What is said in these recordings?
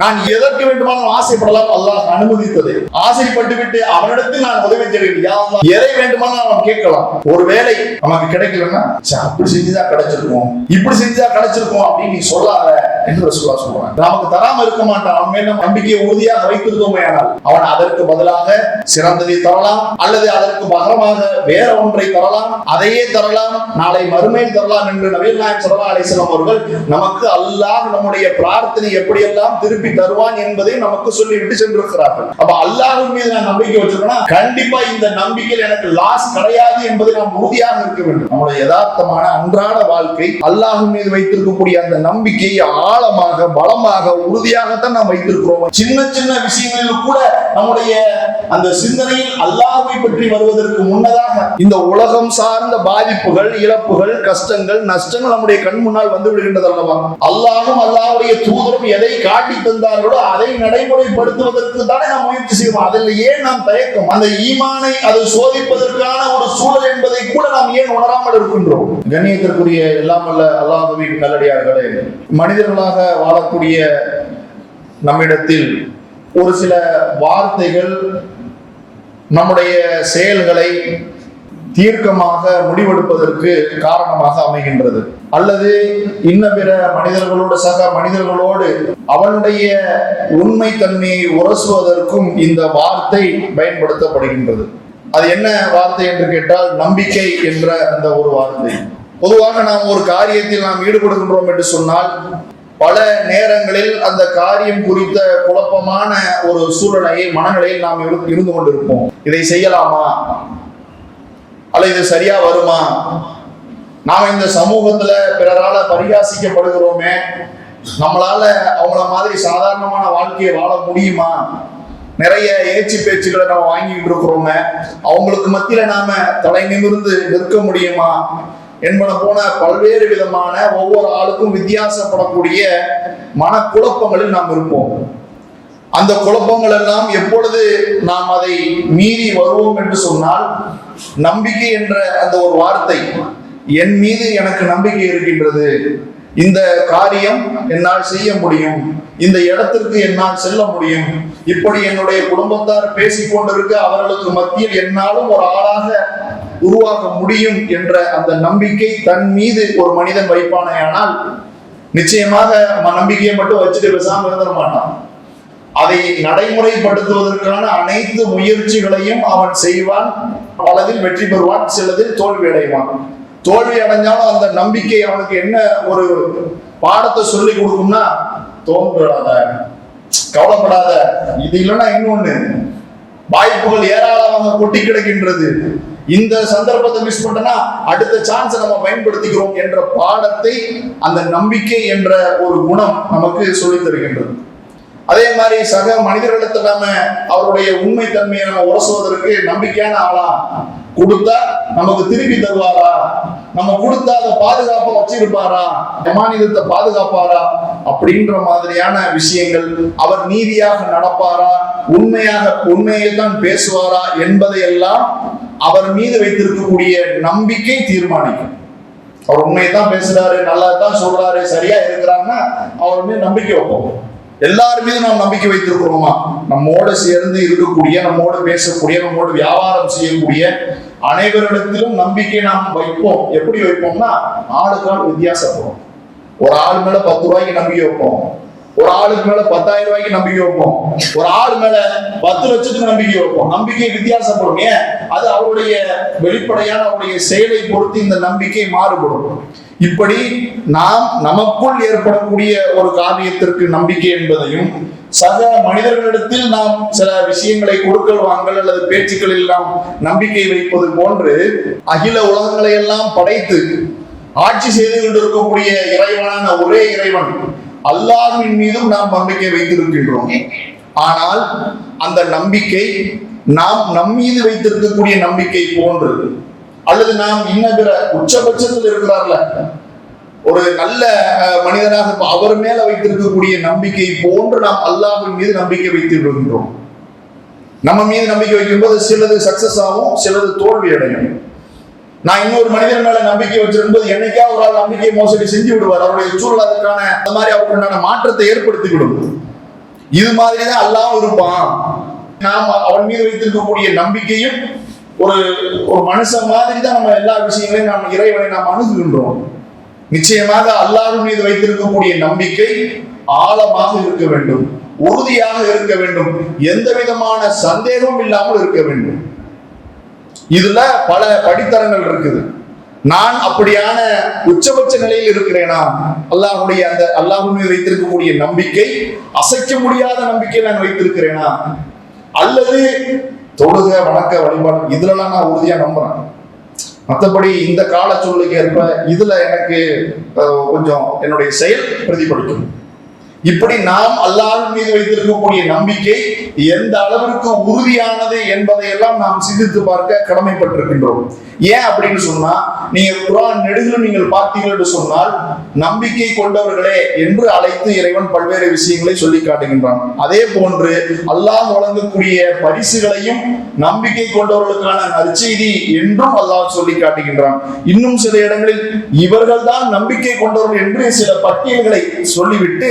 நான் எதற்கு வேண்டுமானாலும் ஆசைப்படலாம் அல்லாஹ் அனுமதித்தது. ஆசைப்பட்டு விட்டு அவனிடத்தில் நான் உதவி செய்வேன் எதை வேண்டுமானாலும் அவன் கேட்கலாம். ஒருவேளை நமக்கு கிடைக்கலன்னா அப்படி செஞ்சுதான் கிடைச்சிருக்கும். இப்படி செஞ்சுதான் கிடைச்சிருக்கும் அப்படின்னு நீ சொல்லாத என்று சொல்லா சொல்றான் நமக்கு தராம இருக்க மாட்டான். அவன் மேல நம்பிக்கையை உறுதியாக வைத்திருந்தோமே ஆனால் அவன் அதற்கு பதிலாக சிறந்ததை தரலாம் அல்லது அதற்கு பகரமாக வேற ஒன்றை தரலாம் அதையே தரலாம் நாளை மறுமையில் தரலாம் என்று நவீன் நாயக் சல்லா அலிஸ்லாம் அவர்கள் நமக்கு அல்லாஹ் நம்முடைய பிரார்த்தனை எப்படியெல்லாம் திருப்பி திருப்பி தருவான் என்பதை நமக்கு சொல்லிவிட்டு சென்றிருக்கிறார்கள். அப்ப அல்லாஹின் மீது நான் நம்பிக்கை வச்சிருக்கேன்னா கண்டிப்பா இந்த நம்பிக்கையில் எனக்கு லாஸ் கிடையாது என்பதை நாம் உறுதியாக இருக்க வேண்டும். நம்முடைய யதார்த்தமான அன்றாட வாழ்க்கை அல்லாஹின் மீது வைத்திருக்கக்கூடிய அந்த நம்பிக்கையை ஆழமாக பலமாக உறுதியாகத்தான் நாம் வைத்திருக்கிறோம். சின்ன சின்ன விஷயங்களில் கூட நம்முடைய அந்த சிந்தனையில் அல்லாஹ்வை பற்றி வருவதற்கு முன்னதாக இந்த உலகம் சார்ந்த பாதிப்புகள் இழப்புகள் கஷ்டங்கள் நஷ்டங்கள் நம்முடைய கண் முன்னால் வந்து விடுகின்றது அல்லவா? அல்லாஹும் அல்லாஹுடைய தூதரும் எதை காட்டி தந்தார்களோ அதை நடைமுறைப்படுத்துவதற்கு தானே நாம் முயற்சி செய்வோம். அதில் ஏன் நாம் தயக்கம்? அந்த ஈமானை அது சோதிப்பதற்கான ஒரு சூழல் என்பதை கூட நாம் ஏன் உணராமல் இருக்கின்றோம்? கண்ணியத்திற்குரிய எல்லாம் அல்ல அல்லாஹுவின் நல்லடியார்களே மனிதர்களாக வாழக்கூடிய நம்மிடத்தில் ஒரு சில வார்த்தைகள் நம்முடைய செயல்களை தீர்க்கமாக முடிவெடுப்பதற்கு காரணமாக அமைகின்றது. அல்லது இன்ன பிற மனிதர்களோடு சக மனிதர்களோடு அவனுடைய உண்மை தன்மையை உரசுவதற்கும் இந்த வார்த்தை பயன்படுத்தப்படுகின்றது. அது என்ன வார்த்தை என்று கேட்டால் நம்பிக்கை என்ற அந்த ஒரு வார்த்தை. பொதுவாக நாம் ஒரு காரியத்தில் நாம் ஈடுபடுகின்றோம் என்று சொன்னால் பல நேரங்களில் அந்த காரியம் குறித்த குழப்பமான ஒரு சூழ்நிலையை மனநிலையில் நாம் இருந்து கொண்டிருப்போம். இதை செய்யலாமா? அல்ல இது சரியா வருமா? நாம இந்த சமூகத்துல பிறரால பரிகாசிக்கப்படுகிறோமே நம்மளால அவங்கள மாதிரி சாதாரணமான வாழ்க்கையை வாழ முடியுமா? நிறைய ஏச்சு பேச்சுகளை நம்ம வாங்கிட்டு இருக்கிறோமே அவங்களுக்கு மத்தியில நாம தலை நிமிர்ந்து நிற்க முடியுமா? என்பன போன பல்வேறு விதமான ஒவ்வொரு ஆளுக்கும் வித்தியாசப்படக்கூடிய மனக்குழப்பங்களில் நாம் இருப்போம். அந்த குழப்பங்கள் எல்லாம் எப்பொழுது நாம் அதை மீறி வருவோம் என்று சொன்னால் நம்பிக்கை என்ற அந்த ஒரு வார்த்தை என் மீது எனக்கு நம்பிக்கை இருக்கின்றது. இந்த காரியம் என்னால் செய்ய முடியும். இந்த இடத்திற்கு என்னால் செல்ல முடியும். இப்படி என்னுடைய குடும்பத்தார் பேசிக்கொண்டிருக்க அவர்களுக்கு மத்தியில் என்னாலும் ஒரு ஆளாக உருவாக முடியும் என்ற அந்த நம்பிக்கை தன் மீது ஒரு மனிதன் வைப்பானேயானால் நிச்சயமாக நம்பிக்கையை மட்டும் வச்சுட்டு பேசாம இருந்துட மாட்டான். அதை நடைமுறைப்படுத்துவதற்கான அனைத்து முயற்சிகளையும் அவன் செய்வான். பலதில் வெற்றி பெறுவான் சிலதில் தோல்வி அடைவான். தோல்வி அடைஞ்சாலும் அந்த நம்பிக்கை அவனுக்கு என்ன ஒரு பாடத்தை சொல்லி கொடுக்கும்னா தோன்றாத கவலைப்படாத இது இல்லைன்னா இன்னொன்னு வாய்ப்புகள் ஏராளமாக கொட்டி கிடக்கின்றது. இந்த சந்தர்ப்பத்தை மிஸ் பண்ணனா அடுத்த சான்ஸை நம்ம பயன்படுத்திக்கிறோம் என்ற பாடத்தை அந்த நம்பிக்கை என்ற ஒரு குணம் நமக்கு சொல்லித் தருகின்றது. அதே மாதிரி சக மனிதர்களிடத்தில் நாம அவருடைய உண்மை தன்மையை நம்ம உரசுவதற்கு நம்பிக்கையான ஆளா கொடுத்தா நமக்கு திருப்பி தருவாரா? நம்ம கொடுத்தா அதை பாதுகாப்பா வச்சிருப்பாரா? மாநிலத்தை பாதுகாப்பாரா? அப்படின்ற மாதிரியான விஷயங்கள் அவர் நீதியாக நடப்பாரா? உண்மையாக உண்மையை தான் பேசுவாரா என்பதை எல்லாம் அவர் மீது வைத்திருக்கக்கூடிய நம்பிக்கை தீர்மானிக்கும். அவர் உண்மையை தான் பேசுறாரு நல்லா தான் சொல்றாரு சரியா இருக்கிறாருன்னா அவர் மீது நம்பிக்கை வைப்போம். எல்லார் மீதும் நாம் நம்பிக்கை வைத்திருக்கிறோமா? நம்மோட சேர்ந்து இருக்கக்கூடிய நம்மோடு பேசக்கூடிய நம்மோடு வியாபாரம் செய்யக்கூடிய அனைவரிடத்திலும் நம்பிக்கை நாம் வைப்போம். எப்படி வைப்போம்னா ஆளுக்கு ஆள் வித்தியாசப்படும் ஒரு ஆள் மேல பத்து ரூபாய்க்கு நம்பிக்கை வைப்போம். ஒரு ஆளுக்கு மேல பத்தாயிரம் ரூபாய்க்கு நம்பிக்கை வைப்போம். ஒரு ஆள் மேல பத்து லட்சத்துக்கு நம்பிக்கை வைப்போம். நம்பிக்கை வித்தியாசப்படும் ஏன்? அது அவருடைய வெளிப்படையான அவருடைய செயலை பொறுத்து இந்த நம்பிக்கை மாறுபடும். இப்படி நாம் நமக்குள் ஏற்படக்கூடிய ஒரு காரியத்திற்கு நம்பிக்கை என்பதையும் சக மனிதர்களிடத்தில் நாம் சில விஷயங்களை கொடுக்கல் வாங்கல் அல்லது பேச்சுக்களில் நாம் நம்பிக்கை வைப்பது போன்று அகில உலகங்களை எல்லாம் படைத்து ஆட்சி செய்து கொண்டிருக்கக்கூடிய இறைவனான ஒரே இறைவன் அல்லாஹின் மீதும் நாம் நம்பிக்கை வைத்திருக்கின்றோம். ஆனால் அந்த நம்பிக்கை நாம் நம் மீது வைத்திருக்கக்கூடிய நம்பிக்கை போன்று அல்லது நாம் இன்ன பிற உச்சபட்சத்தில் இருக்கிறார்ல ஒரு நல்ல மனிதனாக அவர் மேல வைத்திருக்கக்கூடிய நம்பிக்கை போன்று நாம் அல்லாவின் மீது நம்பிக்கை வைத்து விடுகின்றோம். நம்ம மீது நம்பிக்கை வைக்கும்போது சிலது சக்சஸ் ஆகும் சிலது தோல்வி அடையும். நான் இன்னொரு மனிதன் மேல நம்பிக்கை வச்சிருக்கும்போது என்னைக்கா ஒரு ஆள் நம்பிக்கை மோசடி செஞ்சு விடுவார். அவருடைய சூழல் அதுக்கான அந்த மாதிரி அவருக்குண்டான மாற்றத்தை ஏற்படுத்தி விடும் இது மாதிரி தான் அல்லாஹ் இருப்பான் நாம் அவன் மீது வைத்திருக்கக்கூடிய நம்பிக்கையும் ஒரு ஒரு மனுஷன் மாதிரி தான் நம்ம எல்லா விஷயங்களையும் நாம் இறைவனை நாம் அணுகுகின்றோம். நிச்சயமாக அல்லாஹ் மீது வைத்திருக்கக்கூடிய நம்பிக்கை ஆழமாக இருக்க வேண்டும் உறுதியாக இருக்க வேண்டும். எந்த விதமான சந்தேகமும் இல்லாமல் இருக்க வேண்டும். இதுல பல படித்தரங்கள் இருக்குது. நான் அப்படியான உச்சபட்ச நிலையில் இருக்கிறேனா? அல்லாஹுடைய அந்த அல்லாஹ் மீது வைத்திருக்கக்கூடிய நம்பிக்கை அசைக்க முடியாத நம்பிக்கை நான் வைத்திருக்கிறேனா? அல்லது தொழுக வணக்க வழிபாடு இதுலலாம் நான் உறுதியா நம்புறேன். மற்றபடி இந்த கால சூழ்நிலைக்கு ஏற்ப இதுல எனக்கு கொஞ்சம் என்னுடைய செயல் பிரதிபலிக்கும். இப்படி நாம் அல்லாஹ் மீது வைத்திருக்கக்கூடிய நம்பிக்கை எந்த அளவிற்கு உறுதியானது என்பதையெல்லாம் நாம் சிந்தித்து பார்க்க கடமைப்பட்டிருக்கின்றோம். ஏன் அப்படின்னு சொன்னா நீங்க குரான் நெடுகிலும் நீங்கள் பார்த்தீர்கள் என்று சொன்னால் நம்பிக்கை கொண்டவர்களே என்று அழைத்து இறைவன் பல்வேறு விஷயங்களை சொல்லி காட்டுகின்றான். அதே போன்று அல்லாஹ் வழங்கக்கூடிய பரிசுகளையும் நம்பிக்கை கொண்டவர்களுக்கான நற்செய்தி என்றும் அல்லாஹ் சொல்லி காட்டுகின்றான். இன்னும் சில இடங்களில் இவர்கள் தான் நம்பிக்கை கொண்டவர்கள் என்று சில பட்டியல்களை சொல்லிவிட்டு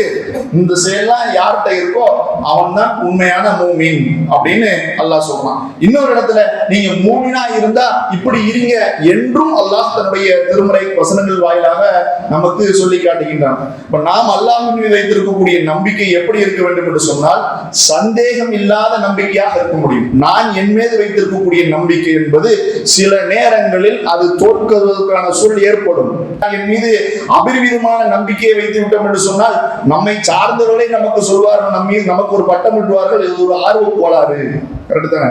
இந்த செயலாம் யார்கிட்ட இருக்கோ அவன் தான் உண்மையான மூமின் அப்படின்னு அல்லாஹ் சொல்றான். இன்னொரு இடத்துல நீங்க மூமினா இருந்தா இப்படி இருங்க என்றும் அல்லாஹ் தன்னுடைய திருமறை வசனங்கள் வாயிலாக நமக்கு சொல்லி காட்டுகின்றான். இப்ப நாம் அல்லாஹின் மீது வைத்திருக்கக்கூடிய நம்பிக்கை எப்படி இருக்க வேண்டும் என்று சொன்னால் சந்தேகம் இல்லாத நம்பிக்கையாக இருக்க முடியும். நான் என் மீது வைத்திருக்கக்கூடிய நம்பிக்கை என்பது சில நேரங்களில் அது தோற்குவதற்கான சூழல் ஏற்படும். என் மீது அபரிவிதமான நம்பிக்கையை வைத்து விட்டோம் என்று சொன்னால் நம்மை சார்ந்தவர்களே நமக்கு சொல்வார்கள் நம்ம நமக்கு ஒரு பட்டம் விடுவார்கள் இது ஒரு ஆர்வ கோளாறு. கரெக்ட் தானே?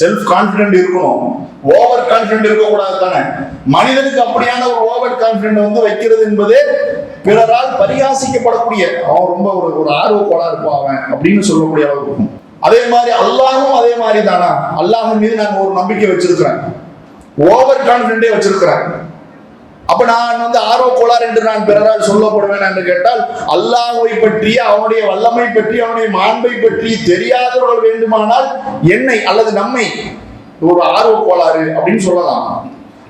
செல்ஃப் கான்பிடென்ட் இருக்கணும். ஓவர் கான்பிடன்ட் இருக்கக்கூடாது தானே? மனிதனுக்கு அப்படியான ஒரு ஓவர் கான்பிடென்ட் வந்து வைக்கிறது என்பது பிறரால் பரிகாசிக்கப்படக்கூடிய அவன் ரொம்ப ஒரு ஒரு ஆர்வ கோளாறு இருப்பான் அவன் அப்படின்னு சொல்லக்கூடிய அளவு இருக்கும். அதே மாதிரி அல்லாஹும் அதே மாதிரி தானா? அல்லாஹ் மீது நான் ஒரு நம்பிக்கை வச்சிருக்கிறேன். ஓவர் கான்பிடென்டே வச்சிருக்கிறேன். அப்ப நான் வந்து ஆர்வ கோளார் என்று நான் பிறரால் சொல்லப்படுவேன் என்று கேட்டால் அல்லாஹ்வை பற்றி அவனுடைய வல்லமை பற்றி அவனுடைய மாண்பை பற்றி தெரியாதவர்கள் வேண்டுமானால் என்னை அல்லது நம்மை ஒரு ஆர்வ கோளாறு அப்படின்னு சொல்லலாம்.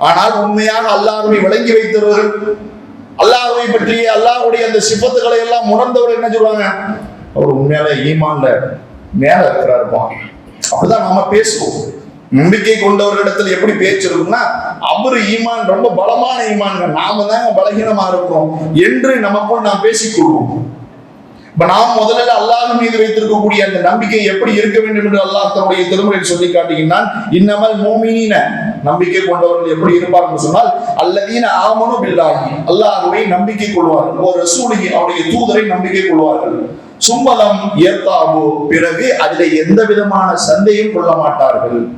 ஆனால் உண்மையாக அல்லாஹ்வை விளங்கி வைத்தவர்கள் அல்லாஹுவை பற்றி அல்லாஹுடைய அந்த சிப்பத்துக்களை எல்லாம் உணர்ந்தவர்கள் என்ன சொல்லுவாங்க? அவர் உண்மையால ஈமான்ல மேல இருக்கிறாருப்பா அப்படிதான் நாம பேசுவோம். நம்பிக்கை கொண்டவர்களிடத்தில் எப்படி பேச்சு இருக்கும்னா அவரு ஈமான் ரொம்ப பலமான ஈமான் நாம தாங்க பலகீனமா இருக்கிறோம் என்று நமக்குள் நாம் பேசிக்கொள்வோம் இப்ப நாம் முதல்ல அல்லாஹ் மீது வைத்திருக்கக்கூடிய அந்த நம்பிக்கை எப்படி இருக்க வேண்டும் என்று அல்லாஹ் தன்னுடைய திருமுறையில் சொல்லி காட்டுகின்றான். இன்னமல் மோமினின. நம்பிக்கை கொண்டவர்கள் எப்படி இருப்பார்கள் சொன்னால் அல்லதீன ஆமனும் பில்லாஹி. அல்லாஹுவை நம்பிக்கை கொள்வார்கள். ஒரு ரசூலிகி. அவருடைய தூதரை நம்பிக்கை கொள்வார்கள். சும்மலம் ஏத்தாவோ. பிறகு அதில் எந்த விதமான சந்தையும் கொள்ள மாட்டார்கள்.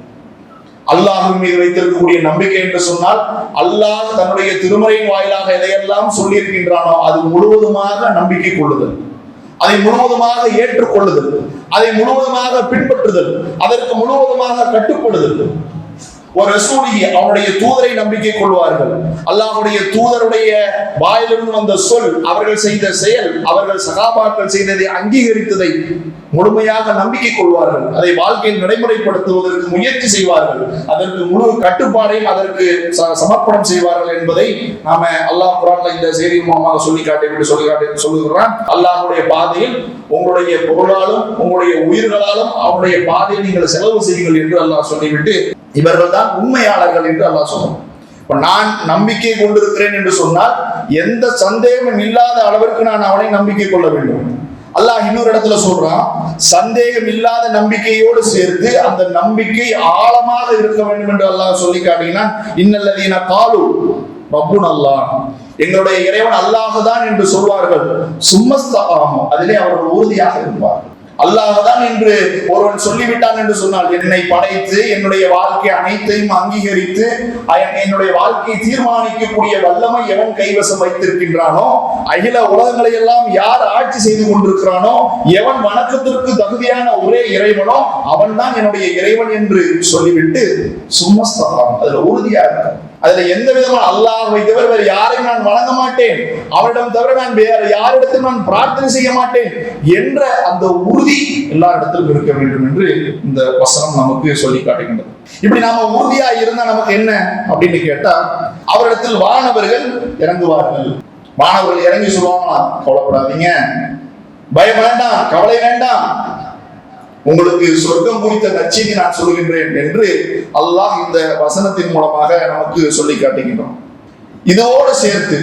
அல்லாஹின் மீது வைத்திருக்கக்கூடிய நம்பிக்கை என்று சொன்னால் அல்லாஹ் தன்னுடைய திருமறையின் வாயிலாக எதையெல்லாம் சொல்லியிருக்கின்றானோ அது முழுவதுமாக நம்பிக்கை கொள்ளுதல். அதை முழுவதுமாக ஏற்றுக்கொள்ளுதல். அதை முழுவதுமாக பின்பற்றுதல். அதற்கு முழுவதுமாக கட்டுப்படுதல். ஒரு ரசூலி அவனுடைய தூதரை நம்பிக்கை கொள்வார்கள். அல்லாஹுடைய தூதருடைய வாயிலிருந்து வந்த சொல் அவர்கள் செய்த செயல் அவர்கள் சகாபாக்கள் செய்ததை அங்கீகரித்ததை முழுமையாக நம்பிக்கை கொள்வார்கள். அதை வாழ்க்கையில் நடைமுறைப்படுத்துவதற்கு முயற்சி செய்வார்கள். அதற்கு முழு கட்டுப்பாடையும் அதற்கு ச- சமர்ப்பணம் செய்வார்கள் என்பதை நாம அல்லாஹ் குரான்ல இந்த செய்தி மூலமாக சொல்லி காட்டி விட்டு சொல்லி காட்டி சொல்லுகிறான். அல்லாஹுடைய பாதையில் உங்களுடைய பொருளாலும் உங்களுடைய உயிர்களாலும் அவனுடைய பாதையில் நீங்கள் செலவு செய்யுங்கள் என்று அல்லாஹ் சொல்லிவிட்டு இவர்கள் தான் உண்மையாளர்கள் என்று அல்லாஹ் சொல்றான். நான் நம்பிக்கை கொண்டிருக்கிறேன் என்று சொன்னால் எந்த சந்தேகமும் இல்லாத அளவிற்கு நான் அவனை நம்பிக்கை கொள்ள வேண்டும். அல்லாஹ் இன்னொரு இடத்துல சொல்றான் சந்தேகம் இல்லாத நம்பிக்கையோடு சேர்த்து அந்த நம்பிக்கை ஆழமாக இருக்க வேண்டும் என்று அல்லாஹ் சொல்லி காட்டீங்கன்னா இன்னல்லதீன காலு ரப்புன் அல்லாஹ் எங்களுடைய இறைவன் அல்லாஹ் தான் என்று சொல்வார்கள். சும்மஸ்தாகும் அதிலே அவர்கள் உறுதியாக இருப்பார்கள். அல்லாஹ்தான் என்று ஒருவன் சொல்லிவிட்டான் என்று சொன்னால் என்னை படைத்து என்னுடைய வாழ்க்கை அனைத்தையும் அங்கீகரித்து என்னுடைய வாழ்க்கையை தீர்மானிக்கக்கூடிய வல்லமை எவன் கைவசம் வைத்திருக்கின்றானோ அகில உலகங்களை எல்லாம் யார் ஆட்சி செய்து கொண்டிருக்கிறானோ எவன் வணக்கத்திற்கு தகுதியான ஒரே இறைவனோ அவன் தான் என்னுடைய இறைவன் என்று சொல்லிவிட்டு சும்மஸ்தான் அதுல உறுதியா இருக்கான் அதுல எந்த விதமான அல்லாஹை தவிர வேறு யாரையும் நான் வணங்க மாட்டேன். அவரிடம் தவிர நான் வேற யாரிடத்தில் நான் பிரார்த்தனை செய்ய மாட்டேன் என்ற அந்த உறுதி எல்லா இடத்திலும் இருக்க வேண்டும் என்று இந்த வசனம் நமக்கு சொல்லி காட்டுகின்றது. இப்படி நாம உறுதியா இருந்தா நமக்கு என்ன அப்படின்னு கேட்டா அவரிடத்தில் வானவர்கள் இறங்குவார்கள். வானவர்கள் இறங்கி சொல்லுவாங்களா கவலைப்படாதீங்க. பயம் வேண்டாம் கவலை வேண்டாம். உங்களுக்கு சொர்க்கம் குறித்த நச்செய்தி நான் சொல்கின்றேன் என்று அல்லாஹ் இந்த வசனத்தின் மூலமாக நமக்கு சொல்லி காட்டுகின்றோம் இதோடு சேர்த்து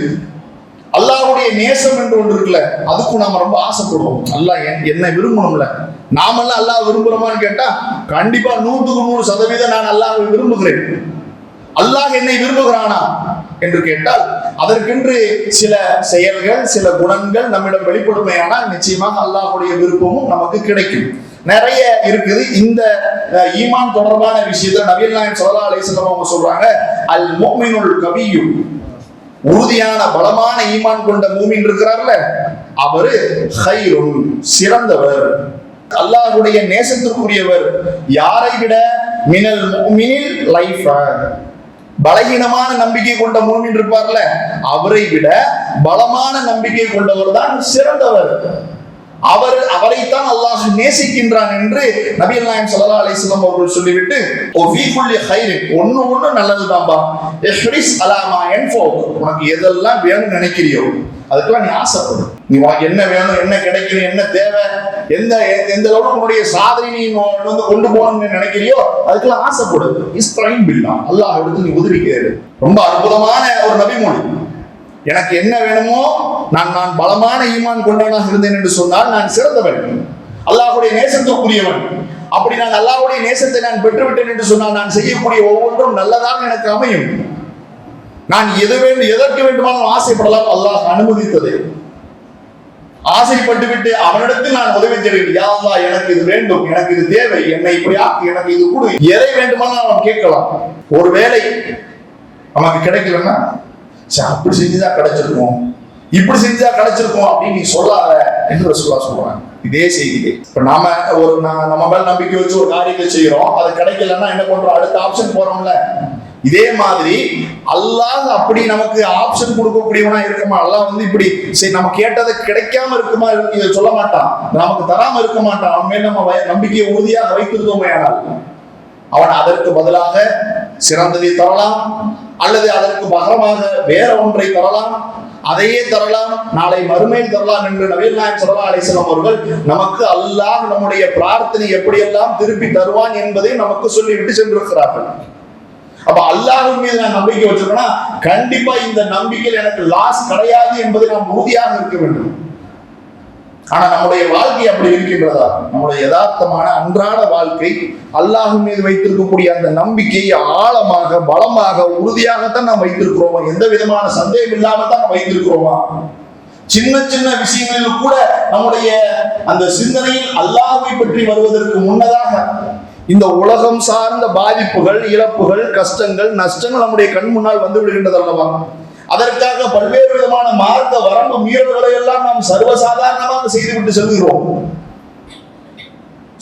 அல்லாஹுடைய நேசம் என்று ஒன்று இருக்குல்ல அதுக்கும் நாம ரொம்ப ஆசைப்படுவோம். அல்லாஹ் என்- என்னை விரும்பணும்ல. நாமெல்லாம் அல்லாஹ் விரும்புறோமான்னு கேட்டா கண்டிப்பா நூற்றுக்கு நூறு சதவீதம் நான் அல்லாஹ் விரும்புகிறேன். அல்லாஹ் என்னை விரும்புகிறானா என்று கேட்டால் அதற்கென்று சில செயல்கள் சில குணங்கள் நம்மிடம் வெளிப்படுமையானால் நிச்சயமாக அல்லாஹ்வுடைய விருப்பமும் நமக்கு கிடைக்கும். நிறைய இருக்குது. இந்த ஈமான் தொடர்பான விஷயத்துல நபிகள் நாயன் ஸல்லல்லாஹு அலைஹி அவங்க சொல்றாங்க. அல் மோமினுள் கவியும் உறுதியான பலமான ஈமான் கொண்ட மூமின் இருக்கிறார்ல அவரு ஹைருன் சிறந்தவர். அல்லாஹுடைய நேசத்திற்குரியவர். யாரை விட? மினல் முஃமினில் லைஃப். பலகீனமான நம்பிக்கை கொண்ட மூமின் இருப்பார்ல அவரை விட பலமான நம்பிக்கை கொண்டவர் தான் சிறந்தவர். அவர் அவரைத்தான் அல்லாஹ் நேசிக்கின்றான் என்று நபிகள் நாயம் சல்லா அலிஸ்லாம் அவர்கள் சொல்லிவிட்டு ஓ ஃபீ ஹைரு ஹைரின் ஒண்ணு நல்லது தான்பா இஹ்ரிஸ் அலா மா உனக்கு எதெல்லாம் வேணும்னு நினைக்கிறியோ அதுக்கெல்லாம் நீ ஆசைப்படு. நீ உனக்கு என்ன வேணும் என்ன கிடைக்கணும் என்ன தேவை எந்த எந்த அளவுக்கு உன்னுடைய சாதனை நீ வந்து கொண்டு போகணும்னு நினைக்கிறியோ அதுக்கெல்லாம் ஆசைப்படும் இஸ்திரைன் பில்லா அல்லாஹ் எடுத்து நீ உதவி கேளு ரொம்ப அற்புதமான ஒரு நபிமொழி எனக்கு என்ன வேணுமோ நான் நான் பலமான ஈமான் கொண்டவனாக இருந்தேன் என்று சொன்னால் நான் சிறந்தவன். அல்லாஹ்வுடைய நேசத்துக்குரியவன் அப்படி நான் அல்லாஹுடைய நேசத்தை நான் பெற்றுவிட்டேன் என்று சொன்னால் நான் செய்யக்கூடிய ஒவ்வொன்றும் நல்லதாக எனக்கு அமையும். நான் எது வேண்டும் எதற்கு வேண்டுமானாலும் ஆசைப்படலாம். அல்லாஹ் அனுமதித்தது. ஆசைப்பட்டு விட்டு அவனிடத்தில் நான் உதவி தேடுகிறேன் யாவா எனக்கு இது வேண்டும் எனக்கு இது தேவை என்னை இப்படி ஆக்கு எனக்கு இது கொடு. எதை வேண்டுமானாலும் அவன் கேட்கலாம். ஒருவேளை நமக்கு கிடைக்கலன்னா சரி அப்படி செஞ்சுதான் கிடைச்சிருக்கும். இப்படி செஞ்சா கிடைச்சிருக்கும் அப்படின்னு நீ சொல்லாத என்று ரசூலா சொல்றாங்க. இதே செய்தியே இப்ப நாம ஒரு நம்ம மேல நம்பிக்கை வச்சு ஒரு காரியத்தை செய்யறோம். அது கிடைக்கலன்னா என்ன பண்றோம்? அடுத்த ஆப்ஷன் போறோம்ல. இதே மாதிரி அல்லாஹ் அப்படி நமக்கு ஆப்ஷன் கொடுக்கக்கூடியவனா இருக்குமா? அல்லாஹ் வந்து இப்படி சரி நம்ம கேட்டது கிடைக்காம இருக்குமா இதை சொல்ல மாட்டான். நமக்கு தராம இருக்க மாட்டான். அவன் மேல் நம்ம வய- நம்பிக்கையை உறுதியாக வைத்திருந்தோமே ஆனால். அவன் அதற்கு பதிலாக சிறந்ததை தரலாம் அல்லது அதற்கு பகரமாக வேற ஒன்றை தரலாம் அதையே தரலாம் நாளை மறுமையில் தரலாம் என்று நவீன் நாயக் சல்லா அலிஸ்லாம் அவர்கள் நமக்கு அல்லாஹ் நம்முடைய பிரார்த்தனை எப்படியெல்லாம் திருப்பி தருவான் என்பதை நமக்கு சொல்லிவிட்டு சென்றிருக்கிறார்கள். அப்ப அல்லாஹின் மீது நான் நம்பிக்கை வச்சிருக்கேன்னா கண்டிப்பா இந்த நம்பிக்கையில் எனக்கு லாஸ் கிடையாது என்பதை நாம் உறுதியாக இருக்க வேண்டும். ஆனா நம்முடைய வாழ்க்கை அப்படி இருக்கின்றதா? நம்முடைய யதார்த்தமான அன்றாட வாழ்க்கை அல்லாஹ் மீது வைத்திருக்கக்கூடிய அந்த நம்பிக்கையை ஆழமாக பலமாக உறுதியாகத்தான் நாம் வைத்திருக்கிறோமா? எந்த விதமான சந்தேகம் இல்லாம தான் நாம் வைத்திருக்கிறோமா? சின்ன சின்ன விஷயங்களில் கூட நம்முடைய அந்த சிந்தனையில் அல்லாஹை பற்றி வருவதற்கு முன்னதாக இந்த உலகம் சார்ந்த பாதிப்புகள் இழப்புகள் கஷ்டங்கள் நஷ்டங்கள் நம்முடைய கண் முன்னால் வந்து விடுகின்றது அல்லவா? அதற்காக பல்வேறு விதமான மார்க்க வரம்பு மீறல்களை எல்லாம் நாம் சர்வசாதாரணமாக செய்துவிட்டு செல்கிறோம்.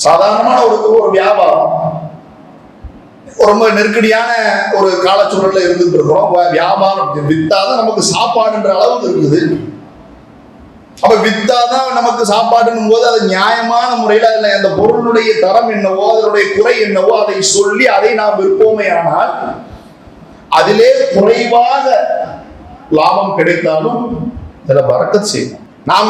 சாதாரணமான ஒரு ஒரு வியாபாரம். ரொம்ப நெருக்கடியான ஒரு காலச்சூழல்ல இருந்துட்டு இருக்கிறோம் வியாபாரம் வித்தாதான் நமக்கு சாப்பாடுன்ற அளவுக்கு இருக்குது. அப்ப வித்தாதான் நமக்கு சாப்பாடுன்னும் போது அது நியாயமான முறையில் அதுல அந்த பொருளுடைய தரம் என்னவோ அதனுடைய குறை என்னவோ அதை சொல்லி அதை நாம் விற்போமே ஆனால் அதிலே குறைவாக லாபம் கிடைத்தாலும் இதில் பறக்கத் செய்யும் நாம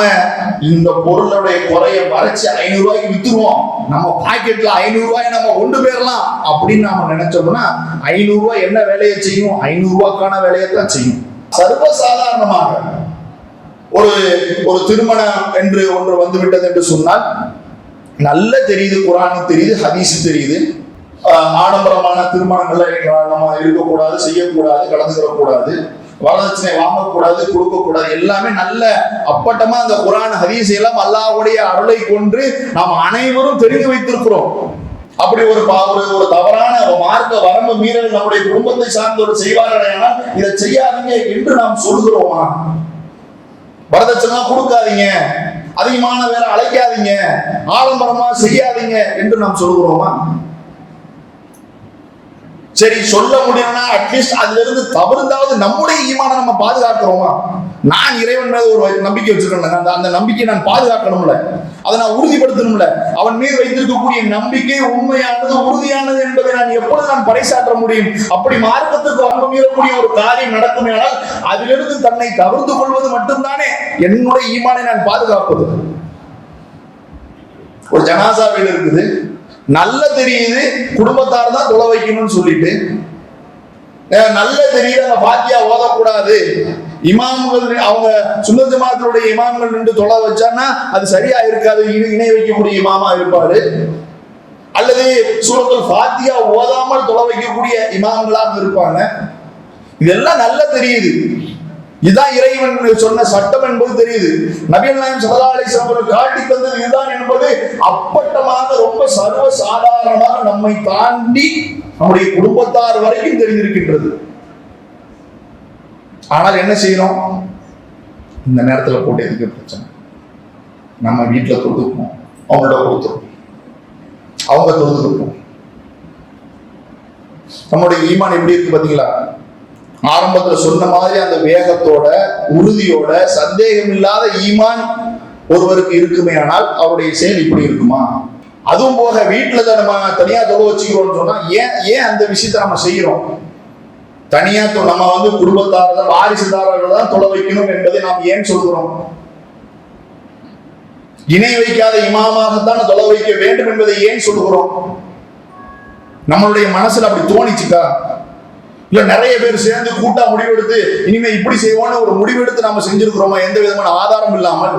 இந்த பொருளுடைய குறைய மறைச்சு ஐநூறு ரூபாய்க்கு வித்துருவோம். நம்ம பாக்கெட்ல ஐநூறு ரூபாய் நம்ம கொண்டு போயிடலாம் அப்படின்னு நாம நினைச்சோம்னா ஐநூறு ரூபாய் என்ன வேலையை செய்யும்? ஐநூறு ரூபாய்க்கான வேலையை தான் செய்யும். சர்வசாதாரணமாக ஒரு ஒரு திருமணம் என்று ஒன்று வந்துவிட்டது என்று சொன்னால் நல்ல தெரியுது குரான் தெரியுது ஹதீஸ் தெரியுது. ஆடம்பரமான திருமணங்கள்ல நம்ம இருக்கக்கூடாது செய்யக்கூடாது கலந்துக்கிறக்கூடாது வரதட்சணை வாங்கக்கூடாது கொடுக்கக்கூடாது. எல்லாமே நல்ல அப்பட்டமா அந்த குரான் ஹதீஸ் எல்லாம் அல்லாஹ்வுடைய அருளை கொண்டு நாம் அனைவரும் தெரிந்து வைத்திருக்கிறோம். அப்படி ஒரு பா- ஒரு ஒரு தவறான ஒரு மார்க்க வரம்பு மீறல் நம்முடைய குடும்பத்தை சார்ந்தவர் செய்வார்களானால் இதை செய்யாதீங்க என்று நாம் சொல்கிறோமா வரதட்சணை கொடுக்காதீங்க. அதிகமான வேலை அழைக்காதீங்க. ஆடம்பரமா செய்யாதீங்க என்று நாம் சொல்கிறோமா சரி சொல்ல முடியும்னா அட்லீஸ்ட் அதுல இருந்து தவறுந்தாவது நம்முடைய ஈமான நம்ம பாதுகாக்கிறோமா? நான் இறைவன் மேல ஒரு நம்பிக்கை வச்சிருக்கேன் அந்த அந்த நம்பிக்கையை நான் பாதுகாக்கணும்ல அதை நான் உறுதிப்படுத்தணும்ல அவன் மீது வைத்திருக்கக்கூடிய நம்பிக்கை உண்மையானது உறுதியானது என்பதை நான் எப்பொழுது நான் பறைசாற்ற முடியும்? அப்படி மார்க்கத்துக்கு வரம்பு மீறக்கூடிய ஒரு காரியம் நடக்குமேனால் அதிலிருந்து தன்னை தவிர்த்து கொள்வது மட்டும்தானே என்னுடைய ஈமானை நான் பாதுகாப்பது. ஒரு ஜனாசா வீடு இருக்குது நல்ல தெரியுது குடும்பத்தார் தான் தொலை வைக்கணும்னு சொல்லிட்டு. நல்ல தெரியுது அந்த பாத்தியா ஓதக்கூடாது. இமாம்கள் அவங்க சுன்ன ஜமாத்தினுடைய இமாம்கள் நின்று தொலை வச்சான்னா அது சரியா இருக்காது இணை இணை வைக்கக்கூடிய இமாமா இருப்பாரு. அல்லது சூரத்தில் பாத்தியா ஓதாமல் தொலை வைக்கக்கூடிய இமாம்களாக இருப்பாங்க. இதெல்லாம் நல்லா தெரியுது. இதுதான் இறைவன் சொன்ன சட்டம் என்பது தெரியுது. நபிகள் நாயம் சல்லா அலிஸ்லாம் காட்டி தந்தது இதுதான் என்பது அப்பட்டமாக ரொம்ப சர்வ சாதாரணமாக நம்மை தாண்டி நம்முடைய குடும்பத்தார் வரைக்கும் தெரிந்திருக்கின்றது. ஆனால் என்ன செய்யணும்? இந்த நேரத்துல போட்டு எதுக்கு பிரச்சனை? நம்ம வீட்டில் தொழுதுப்போம் அவங்களோட கொடுத்துருப்போம் அவங்க தொழுதுருப்போம் நம்முடைய ஈமான் எப்படி இருக்கு பாத்தீங்களா? ஆரம்பத்துல சொன்ன மாதிரி அந்த வேகத்தோட உறுதியோட சந்தேகம் இல்லாத ஈமான் ஒருவருக்கு இருக்குமே ஆனால் அவருடைய செயல் இப்படி இருக்குமா? அதுவும் போக வீட்டுல தான் நம்ம தனியா தொலை வச்சுக்கிறோம்னு சொன்னா ஏன் ஏன் அந்த விஷயத்தை நம்ம செய்யறோம்? தனியா நம்ம வந்து குடும்பத்தாரர்கள் வாரிசுதாரர்கள் தான் தொலை வைக்கணும் என்பதை நாம் ஏன் சொல்கிறோம்? இணை வைக்காத இமாமாகத்தான் தொலை வைக்க வேண்டும் என்பதை ஏன் சொல்கிறோம்? நம்மளுடைய மனசுல அப்படி தோணிச்சுக்கா? இல்ல நிறைய பேர் சேர்ந்து கூட்டா முடிவெடுத்து இனிமே இப்படி செய்வோம்னு ஒரு முடிவெடுத்து நாம செஞ்சிருக்கிறோமா எந்த விதமான ஆதாரம் இல்லாமல்.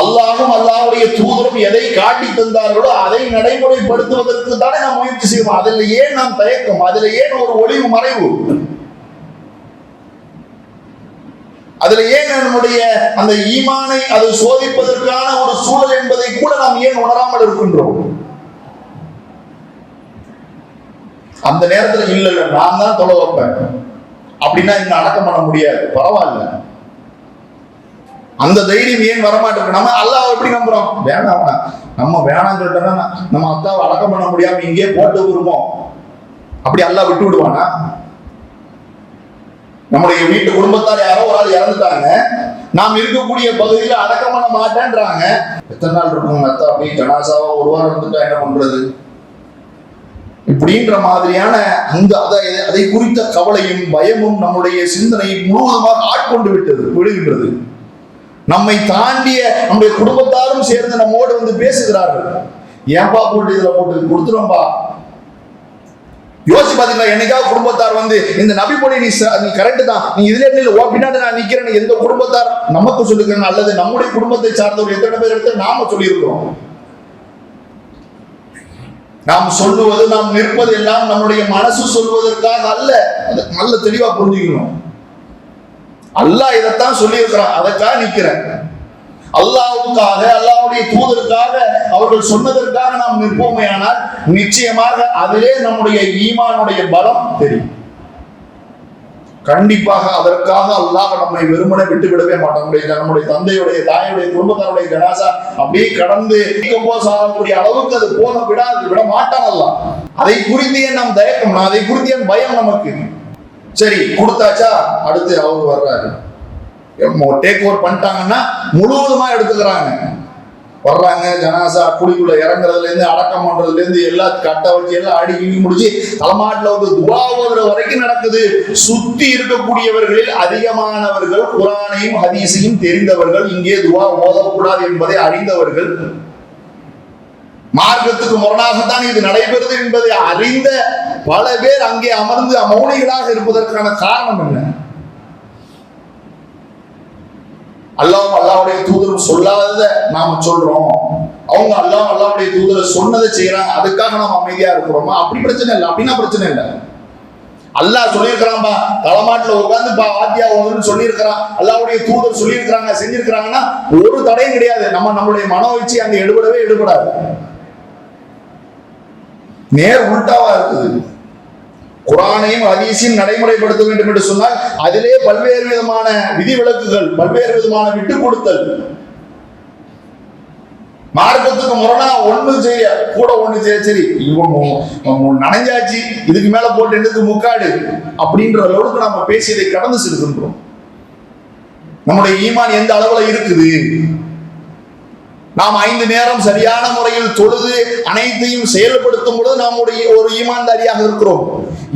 அல்லாஹும் அல்லாவுடைய தூதரும் எதை காட்டி தந்தார்களோ அதை நடைமுறைப்படுத்துவதற்கு தானே நாம் முயற்சி செய்வோம். அதில் ஏன் நாம் தயக்கம்? அதில் ஏன் ஒரு ஒளிவு மறைவு? அதுல ஏன் நம்முடைய அந்த ஈமானை அதை சோதிப்பதற்கான ஒரு சூழல் என்பதை கூட நாம் ஏன் உணராமல் இருக்கின்றோம்? அந்த நேரத்துல இல்ல இல்ல நான் தான் தொலை வைப்பேன். அப்படின்னா இங்க அடக்கம் பண்ண முடியாது. பரவாயில்ல. அந்த தைரியம் ஏன் வரமாட்டேங்குது? நம்ம அல்லாஹ் எப்படி நம்புறோம்? வேணாம் நம்ம வேணாம் சொல்லிட்டோம்னா நம்ம அத்தாவை அடக்கம் பண்ண முடியாம இங்கே போட்டு விரும்பும் அப்படி அல்லாஹ் விட்டு விடுவானா? நம்முடைய வீட்டு குடும்பத்தார் யாரோ ஒரு ஆள் இறந்துட்டாங்க. நாம் இருக்கக்கூடிய பகுதியில் அடக்கம் பண்ண மாட்டேன்றாங்க. எத்தனை நாள் இருக்கும்? அத்தா அப்படியே ஜனாசாவா ஒரு வாரம் இருந்துட்டா என்ன பண்றது? இப்படின்ற மாதிரியான அந்த அதை அதை குறித்த கவலையும் பயமும் நம்முடைய சிந்தனை முழுவதுமாக ஆட்கொண்டு விட்டது விடுகின்றது நம்மை தாண்டிய நம்முடைய குடும்பத்தாரும் சேர்ந்து நம்மோடு வந்து பேசுகிறார்கள். ஏன்பா போட்டு இதுல போட்டு கொடுத்துரும்பா யோசிச்சு பாத்தீங்களா என்னைக்காவது குடும்பத்தார் வந்து இந்த நபி பொடி நீ நீ கரெக்ட் தான் நீ இதுல நில்லு ஓ பின்னாடி நான் நிக்கிறேன் எந்த குடும்பத்தார் நமக்கு சொல்லுங்க அல்லது நம்முடைய குடும்பத்தை சார்ந்தவர் எத்தனை பேர் எடுத்து நாம சொல்லியிருக்கிறோம்? நாம் சொல்லுவது நாம் நிற்பது எல்லாம் நம்முடைய மனசு சொல்வதற்காக அல்ல. நல்ல தெளிவா புரிஞ்சுக்கணும். அல்லாஹ் இதைத்தான் சொல்லியிருக்கிறான். அதற்காக நிற்கிறேன். அல்லாவுக்காக அல்லாவுடைய தூதருக்காக அவர்கள் சொன்னதற்காக நாம் நிற்போமே ஆனால் நிச்சயமாக அதிலே நம்முடைய ஈமானுடைய பலம் தெரியும். கண்டிப்பாக அதற்காக அல்லாஹ் நம்மை வெறுமனை விட்டு விடவே மாட்டோம் நம்முடைய நம்முடைய தந்தையுடைய தாயுடைய குடும்பத்தாருடைய கணாசா அப்படியே கடந்து டீகம்போஸ் ஆகக்கூடிய அளவுக்கு அது போக விடாது விட மாட்டான் அல்லாஹ். அதை குறித்தே நாம் தயக்கம்? அதை குறித்தே பயம் நமக்கு? சரி கொடுத்தாச்சா? அடுத்து அவர் வர்றாரு. டேக் ஓவர் பண்ணிட்டாங்கன்னா முழுவதுமா எடுத்துக்கிறாங்க. வர்றாங்க ஜனாசா குழிக்குள்ள இறங்குறதுல இருந்து அடக்கம் பண்றதுல இருந்து எல்லா கட்ட வச்சு எல்லாம் அடி கிண்டி முடிச்சு தலைமாட்டில் வந்து துவா ஓதுற வரைக்கும் நடக்குது. சுத்தி இருக்கக்கூடியவர்களில் அதிகமானவர்கள் குரானையும் ஹதீஸையும் தெரிந்தவர்கள் இங்கே துவா ஓதக்கூடாது என்பதை அறிந்தவர்கள் மார்க்கத்துக்கு முரணாகத்தான் இது நடைபெறுது என்பதை அறிந்த பல பேர் அங்கே அமர்ந்து மௌனிகளாக இருப்பதற்கான காரணம் என்ன? அல்லாஹ் அல்லாவுடைய தூதரும் சொல்லாதத நாம சொல்றோம். அவங்க அல்லாஹ் அல்லாவுடைய தூதரை சொன்னதை செய்யறாங்க. அதுக்காக நாம அமைதியா இருக்கிறோமா? அப்படி பிரச்சனை இல்லை. அப்படின்னா பிரச்சனை இல்லை. அல்லாஹ் சொல்லியிருக்கிறான்பா தலைமாட்டுல உட்கார்ந்து பா வாத்தியா ஒன்று சொல்லியிருக்கிறான். அல்லாவுடைய தூதர் சொல்லியிருக்கிறாங்க செஞ்சிருக்கிறாங்கன்னா ஒரு தடையும் கிடையாது. நம்ம நம்மளுடைய மனோ வச்சு அங்கே எடுபடவே எடுபடாது. நேர் உள்டாவா இருக்குது. குரானையும் ஹதீஸையும் நடைமுறைப்படுத்த வேண்டும் என்று சொன்னால் அதிலே பல்வேறு விதமான விதிவிலக்குகள் பல்வேறு விதமான விட்டு கொடுத்தல் மார்க்கத்துக்கு முரணா ஒண்ணு செய்ய கூட ஒண்ணு செய்ய சரி இவன் நனைஞ்சாச்சு இதுக்கு மேல போட்டு எடுத்து முக்காடு அப்படின்ற அளவுக்கு நம்ம பேசியதை கடந்து செல்கின்றோம். நம்முடைய ஈமான் எந்த அளவுல இருக்குது? நாம் ஐந்து நேரம் சரியான முறையில் தொழுது அனைத்தையும் செயல்படுத்தும் பொழுது நம்முடைய ஒரு ஈமான்தாரியாக இருக்கிறோம்.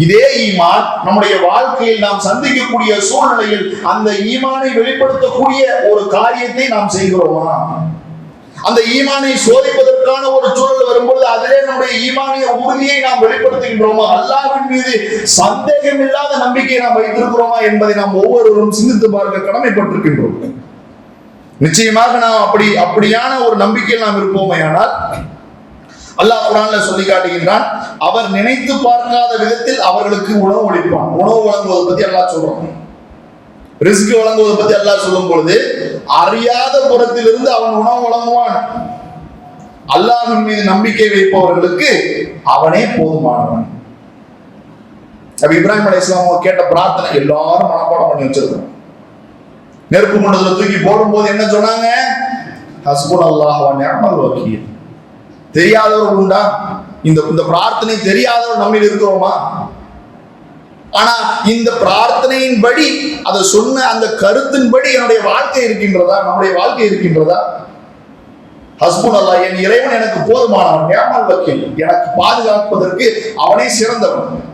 இதே ஈமான் நம்முடைய வாழ்க்கையில் நாம் சந்திக்கக்கூடிய சூழ்நிலையில் அந்த ஈமானை வெளிப்படுத்தக்கூடிய ஒரு காரியத்தை நாம் செய்கிறோமா? அந்த ஈமானை சோதிப்பதற்கான ஒரு சூழல் வரும்பொழுது அதிலே நம்முடைய ஈமானிய உறுதியை நாம் வெளிப்படுத்துகின்றோமா? அல்லாவின் மீது சந்தேகம் இல்லாத நம்பிக்கையை நாம் வைத்திருக்கிறோமா என்பதை நாம் ஒவ்வொருவரும் சிந்தித்து பார்க்க கடமைப்பட்டிருக்கின்றோம். நிச்சயமாக நாம் அப்படி அப்படியான ஒரு நம்பிக்கையில் நாம் இருப்போமே ஆனால் அல்லாஹ் குரான்ல சொல்லி காட்டுகின்றான் அவர் நினைத்து பார்க்காத விதத்தில் அவர்களுக்கு உணவு ஒழிப்பான். உணவு வழங்குவதை பத்தி எல்லாம் சொல்றோம் ரிஸ்க் வழங்குவதை பத்தி அல்லா சொல்லும் பொழுது அறியாத புறத்திலிருந்து அவன் உணவு வழங்குவான். அல்லாஹின் மீது நம்பிக்கை வைப்பவர்களுக்கு அவனே போதுமானவன். அப்ப இப்ராஹிம் அலி இஸ்லாம் கேட்ட பிரார்த்தனை எல்லாரும் மனப்பாடம் பண்ணி வச்சிருக்கோம் நெருப்பு குண்டத்துல தூக்கி போடும்போது என்ன சொன்னாங்க? ஹஸ்புன் அல்லாஹ் நிஅமல் வக்கீல். தெரியாதவர் உண்டா? இந்த இந்த பிரார்த்தனை தெரியாதவர் நம்மில் இருக்கிறோமா? ஆனா இந்த பிரார்த்தனையின்படி அதை சொன்ன அந்த கருத்தின்படி என்னுடைய வாழ்க்கை இருக்கின்றதா? நம்முடைய வாழ்க்கை இருக்கின்றதா? ஹஸ்புன் அல்லாஹ் என் இறைவன் எனக்கு போதுமானவன் நிஅமல் வக்கீல். எனக்கு பாதுகாப்பதற்கு அவனே சிறந்தவன்.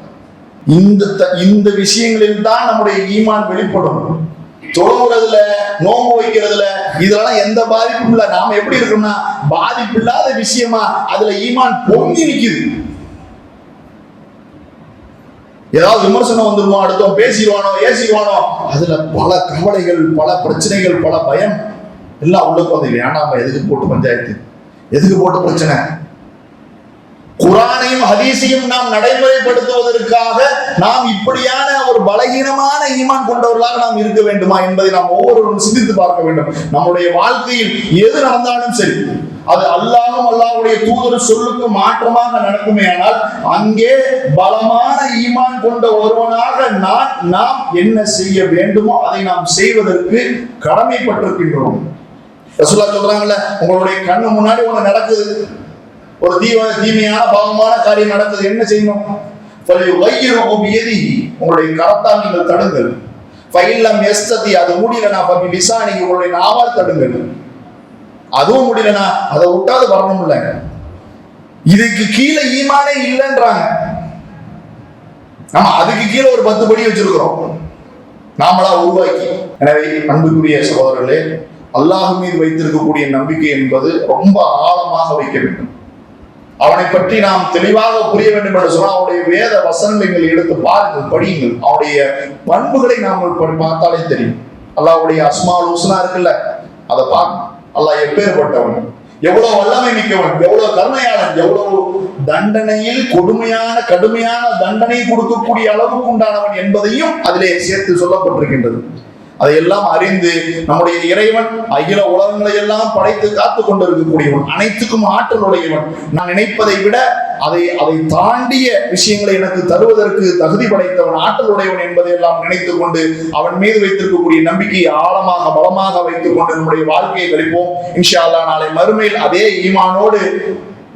இந்த த- இந்த விஷயங்களில் தான் நம்முடைய ஈமான் வெளிப்படும். தொழுகிறதுல நோம்பு வைக்கிறதுல இதெல்லாம் எந்த பாதிப்பும் இல்ல. நாம எப்படி இருக்கோம்னா பாதிப்பு இல்லாத விஷயமா அதுல ஈமான் பொங்கி நிக்குது. ஏதாவது விமர்சனம் வந்துருமோ அடுத்தோம் பேசிடுவானோ ஏசிடுவானோ அதுல பல கவலைகள் பல பிரச்சனைகள் பல பயம் எல்லாம் உள்ள வந்து வேணாம எதுக்கு போட்டு பஞ்சாயத்து? எதுக்கு போட்டு பிரச்சனை? குரானையும் ஹதீஸையும் நாம் நடைமுறைப்படுத்துவதற்காக நாம் இப்படியான ஒரு பலகீனமான ஈமான் கொண்டவர்களாக நாம் இருக்க வேண்டுமா என்பதை நாம் ஒவ்வொருவரும் சிந்தித்து பார்க்க வேண்டும். நம்முடைய வாழ்க்கையில் எது நடந்தாலும் சரி அது அல்லாஹும் அல்லாஹ்வுடைய தூதர் சொல்லுக்கு மாற்றமாக நடக்குமே ஆனால் அங்கே பலமான ஈமான் கொண்ட ஒருவனாக நான் நாம் என்ன செய்ய வேண்டுமோ அதை நாம் செய்வதற்கு கடமைப்பட்டிருக்கின்றோம். ரசூல்லா சொல்றாங்கல்ல உங்களுடைய கண்ணு முன்னாடி ஒண்ணு நடக்குது ஒரு தீவ தீமையான பாவமான காரியம் நடந்தது. என்ன செய்யணும்? உங்களுடைய கரத்தால் நீங்கள் தடுங்கள். ஃபைல்லம் எஸ்ததி அது முடியலனா பப்பி விசா நீங்க உங்களுடைய நாவால் தடுங்கள். அதுவும் முடியலனா அதை விட்டாது வரணும் இல்ல. இதுக்கு கீழே ஈமானே இல்லைன்றாங்க. நம்ம அதுக்கு கீழே ஒரு பத்து படி வச்சிருக்கிறோம். நாமளா உருவாக்கி. எனவே அன்புக்குரிய சகோதரர்களே அல்லாஹ் மீது வைத்திருக்கக்கூடிய நம்பிக்கை என்பது ரொம்ப ஆழமாக வைக்க வேண்டும். அவனை பற்றி நாம் தெளிவாக புரிய வேண்டும் என்று சொன்னால் அவனுடைய வேத வசனங்களை எடுத்து பாருங்கள் படியுங்கள். அவனுடைய பண்புகளை நாம் பார்த்தாலே தெரியும். அல்லாவுடைய அஸ்மா லூசனா இருக்குல்ல அதை பார்க்க அல்லாஹ் எப்பேற்பட்டவன்? எவ்வளவு வல்லமை மிக்கவன்? எவ்வளவு கருணையாளன்? எவ்வளவு தண்டனையில் கொடுமையான கடுமையான தண்டனை கொடுக்கக்கூடிய அளவுக்கு உண்டானவன் என்பதையும் அதிலே சேர்த்து சொல்லப்பட்டிருக்கின்றது. அதையெல்லாம் அறிந்து நம்முடைய இறைவன் அகில உலகங்களை எல்லாம் படைத்து காத்து கொண்டிருக்கக்கூடியவன் அனைத்துக்கும் ஆற்றல் உடையவன். நான் நினைப்பதை விட அதை அதை தாண்டிய விஷயங்களை எனக்கு தருவதற்கு தகுதி படைத்தவன் ஆற்றல் உடையவன் என்பதை எல்லாம் நினைத்துக் கொண்டு அவன் மீது வைத்திருக்கக்கூடிய நம்பிக்கையை ஆழமாக பலமாக வைத்துக் கொண்டு நம்முடைய வாழ்க்கையை கழிப்போம். இன்ஷா அல்லாஹ் நாளை மறுமையில் அதே ஈமானோடு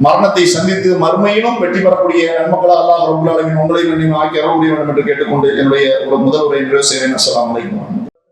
மரணத்தை சந்தித்து மறுமையிலும் வெற்றி பெறக்கூடிய நன்மக்களா அல்லாஹ் ரபுல் ஆலமீன் உங்களையும் ஆக்கி அருள்புரிய வேண்டும் என்று கேட்டுக்கொண்டு என்னுடைய ஒரு முதல் உரை நிறைவு செய்வேன் அஸ்லாம் அலைக்கும்.